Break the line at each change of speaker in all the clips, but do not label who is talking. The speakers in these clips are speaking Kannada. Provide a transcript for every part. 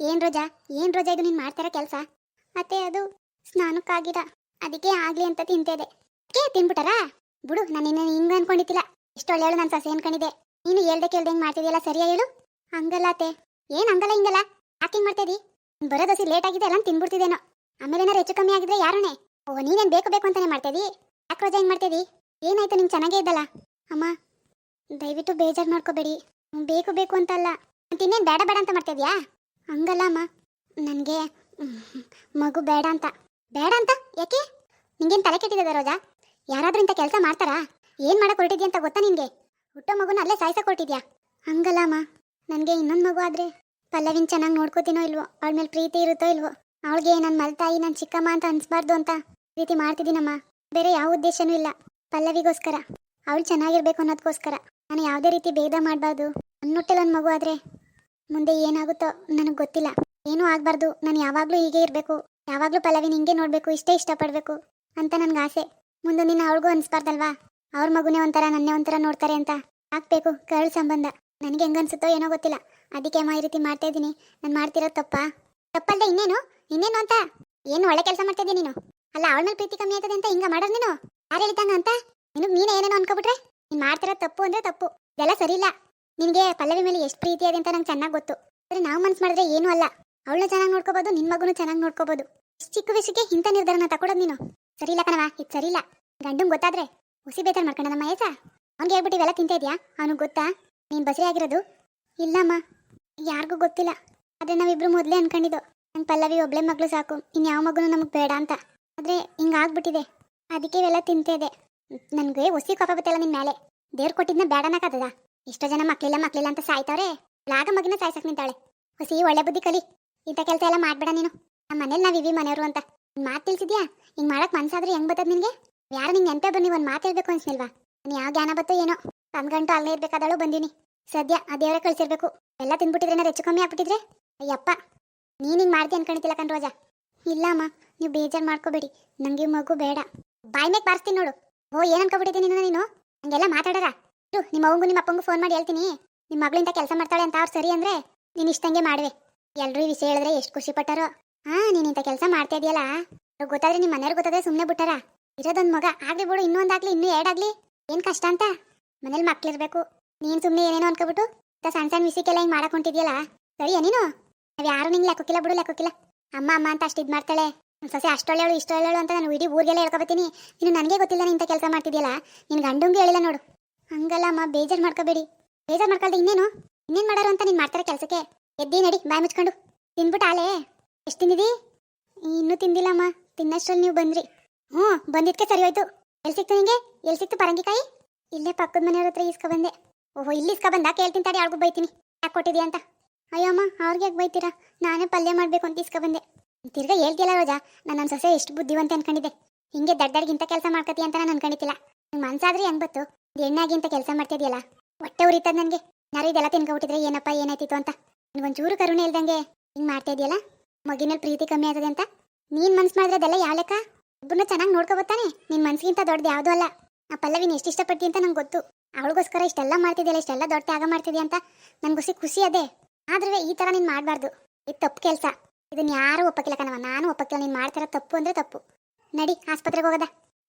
ಏನ್ ರೋಜಾ? ಏನ್ ರೋಜಾ ಇದು ನೀನ್ ಮಾಡ್ತಾರ ಕೆಲಸ? ಅತ್ತೆ, ಅದು ಸ್ನಾನಕ್ಕಾಗಿರ ಅದಕ್ಕೆ ಆಗ್ಲಿ ಅಂತ ತಿಂತಿದೆ ಕೇ ತಿನ್ಬಿಟ್ಟಾರಾ? ಬಿಡು, ನಾನು ನಿನ್ನ ಹಿಂಗ ಅನ್ಕೊಂಡಿದ್ದಿಲ್ಲ. ಇಷ್ಟು ಹೇಳು ನನ್ನ ಸಸೆ ಅನ್ಕೊಂಡಿದ್ದೆ ನೀನು ಹೇಳ್ದೆ ಕೇಳ್ದೆ ಹಿಂಗ್ ಮಾಡ್ತಿದ್ಯಲ್ಲ, ಸರಿಯಾ ಹೇಳು? ಹಂಗಲ್ಲ ಅತ್ತೆ. ಏನ್ ಹಂಗಲ್ಲ ಹಿಂಗಲ್ಲ? ಯಾಕೆ ಹಿಂಗ್ ಮಾಡ್ತಿದಿ? ಬರೋದಸಿ ಲೇಟ್ ಆಗಿದೆ ಎಲ್ಲ ತಿನ್ಬಿಡ್ತಿದ್ದೇನೋ. ಆಮೇಲೆ ಏನಾರು ಹೆಚ್ಚು ಕಮ್ಮಿ ಆಗಿದ್ರೆ ಯಾರನೇ ಓ ನೀನೇನ್ ಬೇಕು ಬೇಕು ಅಂತಾನೆ ಮಾಡ್ತಿದಿ? ಯಾಕೆ ರೋಜಾ ಹಿಂಗ್ ಮಾಡ್ತಿದಿ? ಏನಾಯ್ತು ನಿಂಗೆ ಚೆನ್ನಾಗೇ ಇದ್ದಲ್ಲ? ಅಮ್ಮ, ದಯವಿಟ್ಟು ಬೇಜಾರು ಮಾಡ್ಕೋಬೇಡಿ. ಬೇಕು ಬೇಕು ಅಂತಲ್ಲ ಮತ್ತೆ ಇನ್ನೇನು ಬೇಡ ಬೇಡ ಅಂತ ಮಾಡ್ತಿದ್ಯಾ? ಹಂಗಲ್ಲ, ಅಮ್ಮ. ನನಗೆ ಮಗು ಬೇಡ ಅಂತ. ಬೇಡ ಅಂತ? ಯಾಕೆ? ನಿಂಗೇನು ತಲೆ ಕೆಟ್ಟಿದೆ ರೋಜಾ ಯಾರಾದ್ರೂ ಇಂಥ ಕೆಲಸ ಮಾಡ್ತಾರಾ? ಏನು ಮಾಡಕ್ಕೆ ಹೊರಟಿದ್ಯಾ ಅಂತ ಗೊತ್ತಾ ನಿನಗೆ? ಹುಟ್ಟೋ ಮಗುನ ಅಲ್ಲೇ ಸಾಯಿಸಕ್ಕೆ ಹೊರಟಿದ್ಯಾ? ಹಂಗಲ್ಲ, ಅಮ್ಮ. ನನಗೆ ಇನ್ನೊಂದು ಮಗು ಆದರೆ ಪಲ್ಲವಿನ ಚೆನ್ನಾಗಿ ನೋಡ್ಕೋತೀನೋ ಇಲ್ವೋ? ಅವಳ ಮೇಲೆ ಪ್ರೀತಿ ಇರುತ್ತೋ ಇಲ್ವೋ? ಅವಳಿಗೆ ನನ್ನ ಮಲ್ತಾಯಿ ನನ್ನ ಚಿಕ್ಕಮ್ಮ ಅಂತ ಅನಿಸ್ಬಾರ್ದು ಅಂತ ಪ್ರೀತಿ ಮಾಡ್ತಿದ್ದೀನಮ್ಮ. ಬೇರೆ ಯಾವ ಉದ್ದೇಶನೂ ಇಲ್ಲ. ಪಲ್ಲವಿಗೋಸ್ಕರ. ಅವಳು ಚೆನ್ನಾಗಿರ್ಬೇಕು ಅನ್ನೋದಕ್ಕೋಸ್ಕರ ನಾನು ಯಾವುದೇ ರೀತಿ ಭೇದ ಮಾಡಬಾರ್ದು ಅನ್ನೊಟ್ಟೆಲ್ಲ ಒಂದು ಮಗು ಆದ್ರೆ ಮುಂದೆ ಏನಾಗುತ್ತೋ ನನಗೆ ಗೊತ್ತಿಲ್ಲ. ಏನೂ ಆಗಬಾರ್ದು. ನಾನು ಯಾವಾಗಲೂ ಹೀಗೆ ಇರಬೇಕು. ಯಾವಾಗಲೂ ಪಲ್ಲವಿನ ಹಿಂಗೆ ನೋಡಬೇಕು. ಇಷ್ಟೇ ಇಷ್ಟಪಡಬೇಕು ಅಂತ ನನಗೆ ಆಸೆ. ಮುಂದೆ ನಿನ್ನ ಅವಳಿಗೂ ಅನಿಸ್ಬಾರ್ದಲ್ವಾ? ಅವ್ರ ಮಗುನೇ ಒಂಥರ, ನನ್ನೇ ಒಂಥರ ನೋಡ್ತಾರೆ ಅಂತ. ಹಾಕ್ಬೇಕು ಕರಳು ಸಂಬಂಧ. ನನಗೆ ಹೆಂಗನ್ಸುತ್ತೋ ಏನೋ ಗೊತ್ತಿಲ್ಲ. ಅದಕ್ಕೆ ಅಮ್ಮ ಈ ರೀತಿ ಮಾಡ್ತಾ ಇದ್ದೀನಿ. ನಾನು ಮಾಡ್ತಿರೋ ತಪ್ಪಾ. ತಪ್ಪಲ್ದೆ ಇನ್ನೇನು? ಇನ್ನೇನು ಅಂತ? ಏನು ಒಳ್ಳೆ ಕೆಲಸ ಮಾಡ್ತಾ ಇದ್ದೀನಿ ನೀನು? ಅಲ್ಲ, ಅವಳ ಮೇಲೆ ಪ್ರೀತಿ ಕಮ್ಮಿ ಆಗ್ತದೆ ಅಂತ ಹಿಂಗೆ ಮಾಡೋದು ನೀನು? ಯಾರು ಹೇಳಿದ್ದಾನ ಅಂತ? ನೀನೇ ಏನೇನೋ ಅನ್ಕೊಬಿಟ್ರೆ? ನೀನು ಮಾಡ್ತಿರೋ ತಪ್ಪು ಅಂದರೆ ತಪ್ಪು. ಇದೆಲ್ಲ ಸರಿ ಇಲ್ಲ. ನಿನಗೆ ಪಲ್ಲವಿ ಮೇಲೆ ಎಷ್ಟು ಪ್ರೀತಿ ಇದೆ ಅಂತ ನಂಗೆ ಚೆನ್ನಾಗಿ ಗೊತ್ತು. ಆದರೆ ನಾವು ಮನ್ಸು ಮಾಡಿದ್ರೆ ಏನೂ ಅಲ್ಲ. ಅವಳನ್ನ ಚೆನ್ನಾಗಿ ನೋಡ್ಕೋಬೋದು ನಿನ್ನ ಮಗುನು ಚೆನ್ನಾಗಿ ನೋಡ್ಕೋಬೋದು. ಚಿಕ್ಕ ವಯಸ್ಸಿಗೆ ಇಂಥ ನಿರ್ಧಾರನ ತಗೊಳೋದು ನೀನು. ಸರಿ ಇಲ್ಲ ಕಣವ ಇದು ಸರಿ ಇಲ್ಲ. ಗಂಡಂಗೆ ಗೊತ್ತಾದ್ರೆ ಹುಸಿ ಬೇತಾರ ಮಾಡ್ಕೊಂಡ ನಮ್ಮ ಏಸ ಅವ್ನಿಗೆ ಹೇಳ್ಬಿಟ್ಟು ಇವೆಲ್ಲ ತಿಂತ ಇದೆಯಾ? ಅವನಿಗೆ ಗೊತ್ತಾ? ನೀನು ಬಸರಿ ಆಗಿರೋದು? ಇಲ್ಲಮ್ಮ, ಯಾರಿಗೂ ಗೊತ್ತಿಲ್ಲ. ಆದರೆ ನಾವಿಬ್ರು ಮೊದಲೇ ಅನ್ಕೊಂಡಿದ್ದು ನನ್ನ ಪಲ್ಲವಿ ಒಬ್ಳೆ ಮಗಳು ಸಾಕು ಇನ್ಯಾವ ಮಗುನು ನಮಗೆ ಬೇಡ ಅಂತ. ಆದರೆ ಹಿಂಗಾಗ್ಬಿಟ್ಟಿದೆ ಅದಕ್ಕೆ ಇವೆಲ್ಲ ತಿಂತ ಇದೆ ನನಗೆ ಹೊಸಿ ಕೋಪ ಬತ್ತಲ್ಲ ನಿನ್ನ ಮೇಲೆ ದೇವ್ರು ಕೊಟ್ಟಿದ್ನ ಬೇಡನಕ್ಕಾಗದ ಎಷ್ಟೋ ಜನ ಮಕ್ಳಿಲ್ಲ ಮಕ್ಳಿಲ್ಲ ಅಂತ ಸಾಯ್ತವ್ರೆ. ಲಾಗ ಮಗಿನ ಸಾಯ್ಸಕ್ ನಿಂತಾಳೆ. ಹೊಸಿ, ಒಳ್ಳೆ ಬುದ್ಧಿ ಕಲಿ. ಇಂಥ ಕೆಲಸ ಎಲ್ಲ ಮಾಡ್ಬೇಡ ನೀನು. ನಮ್ಮ ಮನೇಲಿ ನಾವು ಇವಿ ಮನೆಯವರು ಅಂತ. ಮಾತು ತಿಳಿಸಿದ್ಯಾ? ಹಿಂಗೆ ಮಾಡಕ್ ಮನ್ಸಾದ್ರೆ ಹೆಂಗ್ ಬತ್ತದ ನಿನ್ಗೆ? ಯಾರು ನಿಂಗೆ ನೆನಪೇ ಬನ್ನಿ ಒಂದು ಮಾತು ಹೇಳ್ಬೇಕು ಅನ್ಸ್ನಿಲ್ವಾ ನಾನು ಯಾವ ಜ್ಞಾನ ಬತ್ತೋ ಏನೋ. ಗಂಟು ಅಲ್ಲೇ ಇರ್ಬೇಕಾದಳು ಬಂದೀನಿ. ಸದ್ಯ ಆ ದೇವರೇ ಕಳ್ಸಿರ್ಬೇಕು. ಎಲ್ಲ ತಿನ್ಬಿಟ್ಟಿದ್ರೆ ಹೆಚ್ಚು ಕಮ್ಮಿ ಆಗ್ಬಿಟ್ಟಿದ್ರೆ? ಅಯ್ಯಪ್ಪ, ನೀನು ಹಿಂಗೆ ಮಾಡ್ತಿ ಅನ್ಕೊಂಡಿದ್ದಿಲ್ಲ ಕಣ್ ರೋಜಾ ಇಲ್ಲ ಅಮ್ಮ, ನೀವು ಬೇಜಾರು ಮಾಡ್ಕೋಬೇಡಿ. ನಂಗೆ ಮಗು ಬೇಡ. ಬಾಯ್ ಮೇಲೆ ಬಾರಿಸ್ತೀನಿ ನೋಡು. ಓ, ಏನ್ ಅನ್ಕೊಬಿಟ್ಟಿದ್ದೀನಿ ನೀನು ನೀನು? ಹಂಗೆಲ್ಲ ಮಾತಾಡರ ಇರು ನಿಮ್ಮ ಅವಂಗೂ ನಿಮ್ಮ ಅಪ್ಪಂಗೂ ಫೋನ್ ಮಾಡಿ ಹೇಳ್ತೀನಿ. ನಿಮ್ಮ ಮಗಳಿಂದ ಕೆಲಸ ಮಾಡ್ತಾಳೆ ಅಂತ ಅವ್ರು ಸರಿ ಅಂದ್ರೆ ನೀನು ಇಷ್ಟಂಗೆ ಮಾಡುವೆ. ಎಲ್ರೂ ಈ ವಿಷಯ ಹೇಳಿದ್ರೆ ಎಷ್ಟು ಖುಷಿ ಪಟ್ಟಾರೋ. ಹಾ ನೀನು ಇಂಥ ಕೆಲಸ ಮಾಡ್ತಾ ಇದೆಯಲ್ಲ? ಅವ್ರಿಗೆ ಗೊತ್ತಾದ್ರೆ ನಿಮ್ಮ ಮನೆಯವ್ರು ಗೊತ್ತಾದ್ರೆ ಸುಮ್ಮನೆ ಬಿಟ್ಟಾರ? ಇರೋದೊಂದು ಮಗ. ಆಗ್ಲಿ ಬಿಡು ಇನ್ನೂ ಒಂದಾಗ್ಲಿ ಇನ್ನೂ ಎರಡಾಗ್ಲಿ. ಏನು ಕಷ್ಟ ಅಂತ? ಮನೇಲಿ ಮಕ್ಳಿರ್ಬೇಕು. ನೀನು ಸುಮ್ಮನೆ ಏನೇನೋ ಅನ್ಕೋಬಿಟ್ಟು ಇಂಥ ಸಣ್ಣ ಸಣ್ಣ ವಿಷಯಕ್ಕೆಲ್ಲ ಹಿಂಗೆ ಮಾಡಕ್ ಸರಿ ಸರಿಯಾ ನೀನು? ನಾವು ಯಾರು ನಿಂಗೆ ಲೆಕ್ಕಿಲ್ಲ ಬಿಡು ಲೆಕ್ಕಿಲ್ಲ ಅಮ್ಮ ಅಮ್ಮ ಅಂತ ಅಷ್ಟು ಇದು ಮಾಡ್ತಾಳೆ. ಸೊಸೆ ಅಷ್ಟೊಳ್ಳೆಳು ಇಷ್ಟೊಳ್ಳೆಳು ಅಂತ ನಾನು ಇಡೀ ಊರಿಗೆಲ್ಲ ಹೇಳ್ಕೊಬತ್ತೀನಿ. ನೀನು ನನಗೆ ಗೊತ್ತಿಲ್ಲ ಇಂಥ ಕೆಲಸ ಮಾಡ್ತಿದ್ಯಲ್ಲ. ನಿನ್ನ ಗಂಡಂಗೂ ಹೇಳಿಲ್ಲ ನೋಡು. ಹಂಗಲ್ಲ ಅಮ್ಮ ಬೇಜಾರ್ ಮಾಡ್ಕೋಬೇಡಿ. ಬೇಜಾರ್ ಮಾಡ್ಕೊಳ್ದೆ ಇನ್ನೇನು? ಇನ್ನೇನು ಮಾಡೋರು ಅಂತ ನೀನು ಮಾಡ್ತಾರೆ ಕೆಲಸಕ್ಕೆ? ಎದ್ದಿ ನಡಿ, ಬಾಯಿ ಮುಚ್ಕೊಂಡು. ತಿಂದ್ಬಿಟ್ಟು ಆಲೆ. ಎಷ್ಟು ತಿಂದಿದಿ? ಇನ್ನೂ ತಿಂದಿಲ್ಲಮ್ಮ. ತಿನ್ನಷ್ಟರಲ್ಲಿ ನೀವು ಬಂದ್ರಿ. ಹ್ಞೂ ಬಂದಿದ್ದಕ್ಕೆ ಸರಿ ಹೋಯ್ತು. ಎಲ್ಲಿ ಸಿಕ್ತು ನಿಂಗೆ? ಎಲ್ಲಿ ಸಿಕ್ತು ಪರಂಗಿಕಾಯಿ? ಇಲ್ಲೇ ಪಕ್ಕದ ಮನೆಯವ್ರ ಹತ್ರ ಈಸ್ಕೊ ಬಂದೆ ಓಹೋ, ಇಲ್ಲಿ ಇಸ್ಕೊ ಬಂದ ಕೇಳ್ತೀನಿ ತಡಿ ಯಾರಿಗೂ ಬೈತೀನಿ. ಯಾಕೆ ಕೊಟ್ಟಿದ್ಯಾ ಅಂತ? ಅಯ್ಯೋ ಅಮ್ಮ, ಅವ್ರಿಗೆ ಯಾಕೆ ಬೈತೀರಾ? ನಾನೇ ಪಲ್ಯ ಮಾಡಬೇಕು ಅಂತ ಇಸ್ಕೊ ಬಂದೆ ತಿರ್ಗಾ ಹೇಳ್ತಿಲ್ಲ ರೋಜಾ, ನಾನು ನನ್ನ ಸೊಸೆ ಎಷ್ಟು ಬುದ್ಧಿವಂತ ಅನ್ಕೊಂಡಿದ್ದೆ. ಹಿಂಗೆ ದಡ್ಡಡ್ಗಿಂತ ಕೆಲಸ ಮಾಡ್ಕತಿ ಅಂತ ನಾನು ಅನ್ಕೊಂಡಿದ್ದಿಲ್ಲ. ನಿಮ್ಮ ಮನ್ಸಾದ್ರೆ ಹೆಂಗೆ ಬತ್ತು ಎಣ್ಣಾಗಿಂತ ಕೆಲಸ ಮಾಡ್ತಿದ್ಯಲ್ಲ? ಹೊಟ್ಟೆ ಉರಿತದ ನನಗೆ. ನಾರು ಇದೆಲ್ಲ ತಿನ್ಕೊಬಿಟ್ಟಿದ್ರೆ ಏನಪ್ಪ, ಏನಾಯ್ತಿತ್ತು ಅಂತ. ಒಂಚೂರು ಕರುಣೆ ಇಲ್ದಂಗೆ ಹಿಂಗೆ ಮಾಡ್ತಾ ಇದೆಯಲ್ಲ ಮಗಿನಲ್ಲಿ ಪ್ರೀತಿ ಕಮ್ಮಿ ಆಗ್ತದೆ ಅಂತ. ನೀನ್ ಮನ್ಸು ಮಾಡಿದ್ರೆ ಅದೆಲ್ಲ ಯಾವ ಲೆಕ್ಕ? ಒಬ್ಬನ ಚೆನ್ನಾಗಿ ನೋಡ್ಕೋಬೋತಾನೆ ನಿನ್ ಮನ್ಸಿಗಿಂತ ದೊಡ್ಡದು ಯಾವುದೂ ಅಲ್ಲ. ಆ ಪಲ್ಲವಿನ ಎಷ್ಟು ಇಷ್ಟಪಡ್ತಿ ಅಂತ ನಂಗೆ ಗೊತ್ತು. ಅವಳಿಗೋಸ್ಕರ ಇಷ್ಟೆಲ್ಲ ಮಾಡ್ತಿದ್ಯಲ್ಲ, ಇಷ್ಟೆಲ್ಲ ದೊಡ್ಡ ತ್ಯಾಗ ಮಾಡ್ತಿದ್ಯಾ ಅಂತ ನನ್ಗೋಸಿ ಖುಷಿ ಅದೇ. ಆದ್ರೆ ಈ ತರ ನೀನ್ ಮಾಡಬಾರ್ದು. ಇದು ತಪ್ಪು ಕೆಲಸ. ಇದನ್ನ ಯಾರು ಒಪ್ಪಕ್ಕಿಲ್ಲ ಕಣವ ನಾನು ಒಪ್ಪಕ್ಕಿಲ್ಲ. ನೀನ್ ಮಾಡ್ತಿರೋ ತಪ್ಪು ಅಂದ್ರೆ ತಪ್ಪು. ನಡಿ, ಆಸ್ಪತ್ರೆಗೆ ಹೋಗೋದ.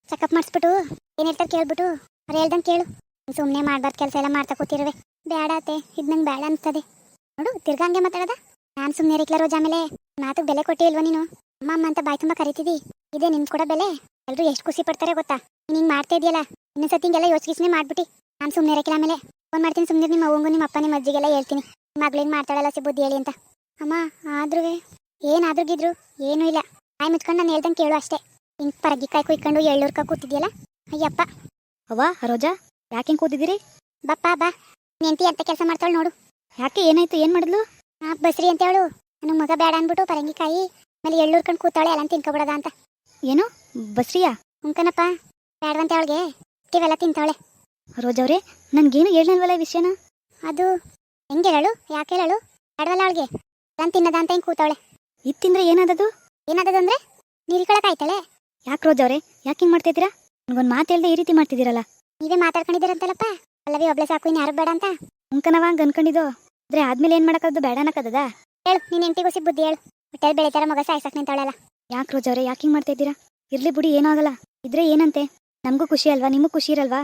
ಚೆಕಪ್ ಮಾಡಿಸ್ಬಿಟ್ಟು, ಏನ್ ಹೇಳ್ತಾರೆ ಕೇಳ್ಬಿಟ್ಟು. ಅವ್ರು ಹೇಳ್ದಂಗೆ ಕೇಳು. ಸುಮ್ಮನೆ ಮಾಡ್ಬಾರ್ದು ಕೆಲಸ ಎಲ್ಲ ಮಾಡ್ತಾ ಕೂತಿರುವೆ. ಬೇಡ ಅತ್ತೆ, ಇದು ನಂಗೆ ಬೇಡ ಅನ್ಸ್ತದೆ. ನೋಡು, ತಿರ್ಗಾ ಹಂಗೆ ಮಾತಾಡದ? ನಾನು ಸುಮ್ಮನೆ ರೀಕ್ಲ ರೋಜ್ ಆಮೇಲೆ ಮಾತು ಬೆಲೆ ಕೊಟ್ಟೆ ಇಲ್ವಾ ನೀನು? ಅಮ್ಮ ಅಮ್ಮ ಅಂತ ಬಾಯ್ ತುಂಬ ಕರಿತಿದ್ದಿ ಇದೇ ನಿನ್ ಕೂಡ ಬೆಲೆ? ಎಲ್ಲರೂ ಎಷ್ಟು ಖುಷಿ ಪಡ್ತಾರೆ ಗೊತ್ತಾ? ನೀನು ಹಿಂಗೆ ಮಾಡ್ತಾ ಇದೆಯಲ್ಲ ಇನ್ನೊಂದ್ಸತಿ ಹಿಂಗೆಲ್ಲ ಯೋಚಿಸ್ನೆ ಮಾಡ್ಬಿಟ್ಟು ನಾನು ಸುಮ್ಮನೆ ಇರಕ್ಕಿಲ್ಲ ಆಮೇಲೆ ಫೋನ್ ಮಾಡ್ತೀನಿ ಸುಮ್ಮನೆ ನಿಮ್ಮ ಅವಂಗು ನಿಮ್ಮ ಅಪ್ಪ ನಿಮ್ಮ ಅಜ್ಜಿಗೆಲ್ಲ ಹೇಳ್ತೀನಿ ಮಗಳೇನು ಮಾಡ್ತಾಳಲ್ಲ ಸಿ ಬುದ್ಧಿ ಹೇಳಿ ಅಂತ. ಅಮ್ಮ ಆದ್ರೂ ಏನಾದ್ರೂ ಗಿದ್ರು ಏನೂ ಇಲ್ಲ. ಬಾಯ್ ಮುಚ್ಕೊಂಡು ನಾನು ಹೇಳ್ದಂಗೆ ಕೇಳು ಅಷ್ಟೇ. ಹಿಂಗ್ ಪರಗಿಕಾಯಿ ಕುಯ್ಕೊಂಡು ಎಳ್ಳೂರ್ಕ ಕೂತಿದ್ಯಲ್ಲ? ಅಯ್ಯಪ್ಪ.
ಅವ್ವ ರೋಜಾ ಯಾಕೆ ಹಿಂಗೆ ಕೂತಿದ್ದೀರಿ?
ಬಪ್ಪ, ಬಾ. ನೆಂಟಿ ಅಂತ ಕೆಲಸ ಮಾಡ್ತಾಳೆ ನೋಡು.
ಯಾಕೆ ಏನಾಯ್ತು, ಏನು ಮಾಡಿದ್ಲು?
ಆ, ಬಸ್ರಿ ಅಂತ ಹೇಳು. ನನ್ನ ಮಗ ಬೇಡ ಅನ್ಬಿಟ್ಟು ಪರಂಗಿಕಾಯಿ, ಆಮೇಲೆ ಎಳ್ಳೂರ್ಕೊಂಡು ಕೂತಾಳೆ ಎಲ್ಲ ತಿನ್ಕೊಬಿಡದ ಅಂತ.
ಏನು? ಬಸ್ರಿಯಾ?
ಉಂಕನಪ್ಪ ಬೇಡವಂತ ಅವಳಿಗೆ. ಇವೆಲ್ಲ ತಿಂತಾವಳೆ
ರೋಜವ್ರೆ ನನ್ಗೇನು ಹೇಳಲ್ವಲ್ಲ ಈ ವಿಷಯನ?
ಅದು, ಹೆಂಗೆ ಹೇಳು? ಯಾಕೆ ಹೇಳು? ಬೇಡವಲ್ಲ ಅವಳಿಗೆ. ಎಲ್ಲ ತಿನ್ನದ ಅಂತ ಹಿಂಗೆ ಕೂತಾಳೆ.
ಇದು ತಿಂದ್ರೆ ಏನಾದದು?
ಏನಾದದು ಅಂದ್ರೆ? ನೀರಿಕೊಳಕಾಯ್ತಾಳೆ.
ಯಾಕೆ ರೋಜವ್ರೆ ಯಾಕೆ ಹಿಂಗೆ ಮಾಡ್ತಾ ಇದ್ದೀರಾ ನನಗೊಂದು ಮಾತು ಹೇಳ್ದೆ ಈ ರೀತಿ ಮಾಡ್ತಿದ್ದೀರಲ್ಲ?
ನೀವೇ ಮಾತಾಡ್ಕೊಂಡಿದ್ದೀರಂತಲ್ಲಪ್ಪ. ಅಲ್ಲವೇ ಒಬ್ಳೆ ಸಾಕು ಇನ್ನು ಯಾರು ಬೇಡ ಅಂತ.
ಮುಂಕನವಾಂಗ್ ಹಂಗೆ ಅನ್ಕೊಂಡಿದ್ದು ಆದ್ರೆ ಆದ್ಮೇಲೆ ಏನು ಮಾಡಕ್ಕದ್ದು ಬೇಡ ಅನ್ನಕದ
ಹೇಳು ನಿನ್ನ ಎಂಟಿ ಸಿ ಬುದ್ಧಿ ಹೇಳು. ಹೊಟ್ಟೆಲ್ ಬೆಳಿತಾರ ಮಗ ಸಾಯ್ಸಕ್ ನಿಂತವಳಲ್ಲ.
ಯಾಕೆ ರೋಜ್ ಅವ್ರೆ ಯಾಕಿಂಗ್ ಹಿಂಗೆ ಮಾಡ್ತಾ ಇದ್ದೀರಾ ಇರ್ಲಿ ಬಿಡಿ ಏನೂ ಆಗಲ್ಲ. ಇದ್ರೆ ಏನಂತೆ? ನಮಗೂ ಖುಷಿ ಅಲ್ವಾ? ನಿಮಗೂ ಖುಷಿ ಇರಲ್ವಾ?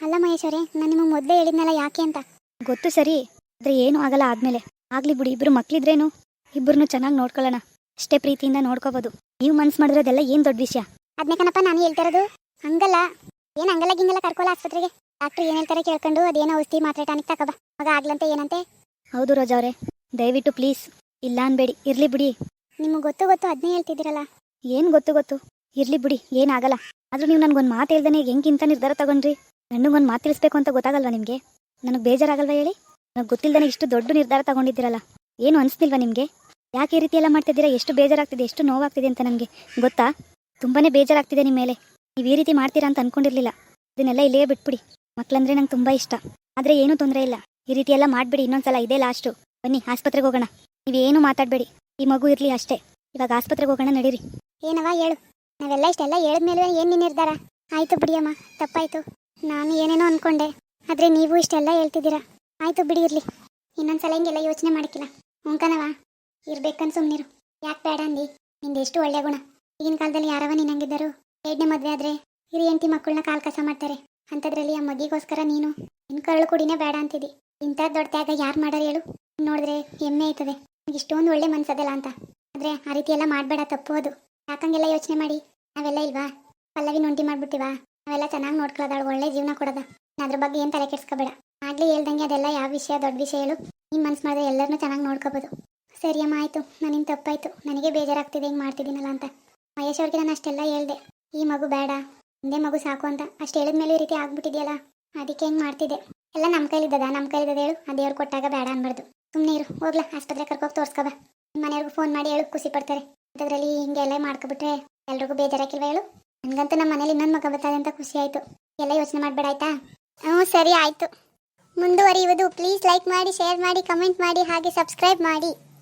ಅಲ್ಲ ಮಹೇಶ್ವರಿ ನಾನು ನಿಮಗೆ ಮೊದಲೇ ಹೇಳಿದ್ನಲ್ಲ ಯಾಕೆ ಅಂತ.
ಗೊತ್ತು ಸರಿ ಆದ್ರೆ ಏನೂ ಆಗಲ್ಲ ಆದ್ಮೇಲೆ. ಆಗ್ಲಿ ಬಿಡಿ ಇಬ್ರು ಮಕ್ಳಿದ್ರೇನು? ಇಬ್ಬರನ್ನು ಚೆನ್ನಾಗಿ ನೋಡ್ಕೊಳ್ಳೋಣ. ಅಷ್ಟೇ ಪ್ರೀತಿಯಿಂದ ನೋಡ್ಕೋಬೋದು. ನೀವು ಮನ್ಸು ಮಾಡಿದ್ರೆ ಅದೆಲ್ಲ ಏನು ದೊಡ್ಡ ವಿಷಯ?
ಅದನ್ನೇ ಕಣಪ್ಪ ನಾನು ಹೇಳ್ತಿರೋದು ಹಂಗಲ್ಲ. ಏನು ಹಂಗಲ್ಲ ಗಿಂಗಲ್ಲ ಕರ್ಕೊಲ್ಲ ಆಸ್ಪತ್ರೆಗೆ. ಡಾಕ್ಟ್ರು ಏನು ಹೇಳ್ತಾರೆ ಕೇಳ್ಕೊಂಡು ಅದೇನೋ ಔಷಧಿ ಮಾತ್ರೆ ಟಾನಿಕ್ ತಗೋಬ ಮಗ ಆಗ್ಲಂತೆ ಏನಂತೆ?
ಹೌದು ರೋಜಾ ಅವರೇ ದಯವಿಟ್ಟು ಪ್ಲೀಸ್ ಇಲ್ಲ ಅನ್ಬೇಡಿ ಇರ್ಲಿ ಬಿಡಿ.
ನಿಮಗೆ ಗೊತ್ತು ಗೊತ್ತು ಅದನ್ನೇ ಹೇಳ್ತಿದ್ದೀರಲ್ಲ.
ಏನು ಗೊತ್ತು ಗೊತ್ತು? ಇರ್ಲಿ ಬಿಡಿ ಏನಾಗಲ್ಲ ಆದ್ರೂ ನೀವು ನನಗೊಂದು ಮಾತು ಹೆಂಗೆ ಹೆಂಗಿಂತ ನಿರ್ಧಾರ ತಗೊಂಡ್ರಿ? ನನಗೊಂದು ಮಾತು ತಿಳಿಸ್ಬೇಕು ಅಂತ ಗೊತ್ತಾಗಲ್ವಾ ನಿಮಗೆ? ನನಗೆ ಬೇಜಾರಾಗಲ್ವಾ ಹೇಳಿ? ನನಗೆ ಗೊತ್ತಿಲ್ದೇ ಇಷ್ಟು ದೊಡ್ಡ ನಿರ್ಧಾರ ತಗೊಂಡಿದ್ದೀರಲ್ಲ. ಏನು ಅನಿಸ್ತಿಲ್ವಾ ನಿಮಗೆ? ಯಾಕೆ ಈ ರೀತಿ ಎಲ್ಲ ಮಾಡ್ತಿದ್ದೀರಾ? ಎಷ್ಟು ಬೇಜಾರಾಗ್ತಿದೆ? ಎಷ್ಟು ನೋವಾಗ್ತಿದೆ ಅಂತ ನನಗೆ ಗೊತ್ತಾ? ತುಂಬಾ ಬೇಜಾರಾಗ್ತಿದೆ ನಿಮ್ಮ ಮೇಲೆ. ನೀವು ಈ ರೀತಿ ಮಾಡ್ತೀರಾ ಅಂತ ಅನ್ಕೊಂಡಿರ್ಲಿಲ್ಲ. ಇದನ್ನೆಲ್ಲ ಇಲ್ಲೇ ಬಿಟ್ಬಿಡಿ. ಮಕ್ಕಳಂದ್ರೆ ನಂಗೆ ತುಂಬಾ ಇಷ್ಟ. ಆದ್ರೆ ಏನೂ ತೊಂದರೆ ಇಲ್ಲ. ಈ ರೀತಿ ಎಲ್ಲ ಮಾಡ್ಬಿಡಿ, ಇನ್ನೊಂದ್ಸಲ ಇದೇ ಲಾಸ್ಟು. ಬನ್ನಿ, ಆಸ್ಪತ್ರೆಗೆ ಹೋಗೋಣ. ನೀವೇನು ಮಾತಾಡಬೇಡಿ. ಈ ಮಗು ಇರಲಿ ಅಷ್ಟೇ. ಇವಾಗ ಆಸ್ಪತ್ರೆಗೆ ಹೋಗೋಣ, ನಡೀರಿ.
ಏನವ ಹೇಳು? ನಾವೆಲ್ಲ ಇಷ್ಟೆಲ್ಲ ಹೇಳಿದ್ಮೇಲೆ ಏನು ನೀನು ನಿರ್ಧಾರ? ಆಯ್ತು ಬಿಡಿಯಮ್ಮ ತಪ್ಪಾಯ್ತು. ನಾನು ಏನೇನೋ ಅನ್ಕೊಂಡೆ. ಆದ್ರೆ ನೀವು ಇಷ್ಟೆಲ್ಲ ಹೇಳ್ತಿದ್ದೀರಾ. ಆಯ್ತು ಬಿಡಿ, ಇರ್ಲಿ. ಇನ್ನೊಂದ್ಸಲ ಹಿಂಗೆಲ್ಲ ಯೋಚನೆ ಮಾಡಕ್ಕಿಲ್ಲ ಉಂಕನವ ಇರ್ಬೇಕನ್ ಸುಮ್ನಿರು. ಯಾಕೆ ಬೇಡ ಅಂದಿ? ನಿಂದೆಷ್ಟು ಒಳ್ಳೆ ಗುಣ. ಈಗಿನ ಕಾಲದಲ್ಲಿ ಯಾರವ ನಿನ್ನಂಗಿದ್ದರು ಎರಡನೇ ಮದುವೆ ಆದ್ರೆ ಹಿರಿಯ ಹೆಂಡತಿ ಮಕ್ಕಳನ್ನ ಕಾಲ್ ಕಸ ಮಾಡ್ತಾರೆ. ಅಂಥದ್ರಲ್ಲಿ ಆ ಮಗಿಗೋಸ್ಕರ ನೀನು ನಿನ್ ಕರಳು ಕುಡಿನೇ ಬೇಡ ಅಂತಿದ್ದಿ. ಇಂಥ ದೊಡ್ಡ ತ್ಯಾಗ ಯಾರು ಮಾಡಾರ ಹೇಳು? ನೋಡಿದ್ರೆ ಹೆಮ್ಮೆ ಆಯ್ತದೆ. ಇಷ್ಟೊಂದು ಒಳ್ಳೆ ಮನ್ಸದಲ್ಲ ಅಂತ. ಆದ್ರೆ ಆ ರೀತಿ ಎಲ್ಲ ಮಾಡಬೇಡ, ತಪ್ಪು ಅದು. ಯಾಕಂಗೆಲ್ಲ ಯೋಚನೆ ಮಾಡಿ? ನಾವೆಲ್ಲ ಇಲ್ವಾ? ಪಲ್ಲವಿ ನೊಂಟಿ ಮಾಡ್ಬಿಟ್ಟಿವಾ? ನಾವೆಲ್ಲ ಚೆನ್ನಾಗಿ ನೋಡ್ಕೊಳ್ಳೋದಾಳು ಒಳ್ಳೆ ಜೀವನ ಕೊಡೋದ. ಅದ್ರ ಬಗ್ಗೆ ಏನು ತಲೆ ಕೆಡ್ಸ್ಕೊಬೇಡ. ಆಗಲಿ ಹೇಳ್ದಂಗೆ ಅದೆಲ್ಲ ಯಾವ ವಿಷಯ, ದೊಡ್ಡ ವಿಷಯ ಹೇಳು? ನೀನ್ ಮನ್ಸು ಮಾಡಿದ್ರೆ ಎಲ್ಲರನ್ನೂ ಚೆನ್ನಾಗಿ ನೋಡ್ಕೋಬೋದು. ಸರಿ ಅಮ್ಮ, ಆಯ್ತು. ನನ್ನಿಂದ ತಪ್ಪಾಯ್ತು. ನನಗೆ ಬೇಜಾರಾಗ್ತಿದೆ, ಹಿಂಗೆ ಮಾಡ್ತಿದ್ದೀನಲ್ಲ ಅಂತ. ಮಹೇಶ್ ಅವ್ರಿಗೆ ನಾನು ಅಷ್ಟೆಲ್ಲ ಹೇಳ್ದೆ. ಈ ಮಗು ಬೇಡ. ಒಂದೇ ಮಗು ಸಾಕು ಅಂತ. ಅಷ್ಟು ಹೇಳಿದ್ಮೇಲೆ ಈ ರೀತಿ ಆಗ್ಬಿಟ್ಟಿದೆಯಲ್ಲ? ಅದಕ್ಕೆ ಹೆಂಗೆ ಮಾಡ್ತಿದ್ದೆ? ಎಲ್ಲ ನಮ್ಮ ಕೈಲಿದ್ದದ? ನಮ್ಮ ಕೈಲಿದ್ದದ ಹೇಳು. ಆ ದೇವ್ರು ಕೊಟ್ಟಾಗ ಬೇಡ ಅನ್ಬಾರ್ದು. ಸುಮ್ಮನೆ ಇರು. ಹೋಗ್ಲಾ. ಆಸ್ಪತ್ರೆ ಕರ್ಕೋಗಿ ತೋರಿಸ್ಕೊಬ ನಿಮ್ಮ ಮನೆಯವ್ರಿಗೂ ಫೋನ್ ಮಾಡಿ ಹೇಳು. ಖುಷಿ ಪಡ್ತಾರೆ. ಅದರಲ್ಲಿ ಹಿಂಗೆಲ್ಲ ಮಾಡ್ಕೊಬಿಟ್ರೆ ಎಲ್ರಿಗೂ ಬೇಜಾರಾಕಿಲ್ವ ಹೇಳು? ನನಗಂತೂ ನಮ್ಮ ಮನೇಲಿ ಇನ್ನೊಂದು ಮಗ ಬರ್ತದೆ ಅಂತ ಖುಷಿ ಆಯ್ತು. ಎಲ್ಲ ಯೋಚನೆ ಮಾಡಬೇಡ, ಆಯ್ತಾ? ಹ್ಞೂ, ಸರಿ, ಆಯ್ತು. ಮುಂದುವರಿಯುವುದು. ಪ್ಲೀಸ್ ಲೈಕ್ ಮಾಡಿ, ಶೇರ್ ಮಾಡಿ, ಕಮೆಂಟ್ ಮಾಡಿ, ಹಾಗೆ ಸಬ್ಸ್ಕ್ರೈಬ್ ಮಾಡಿ.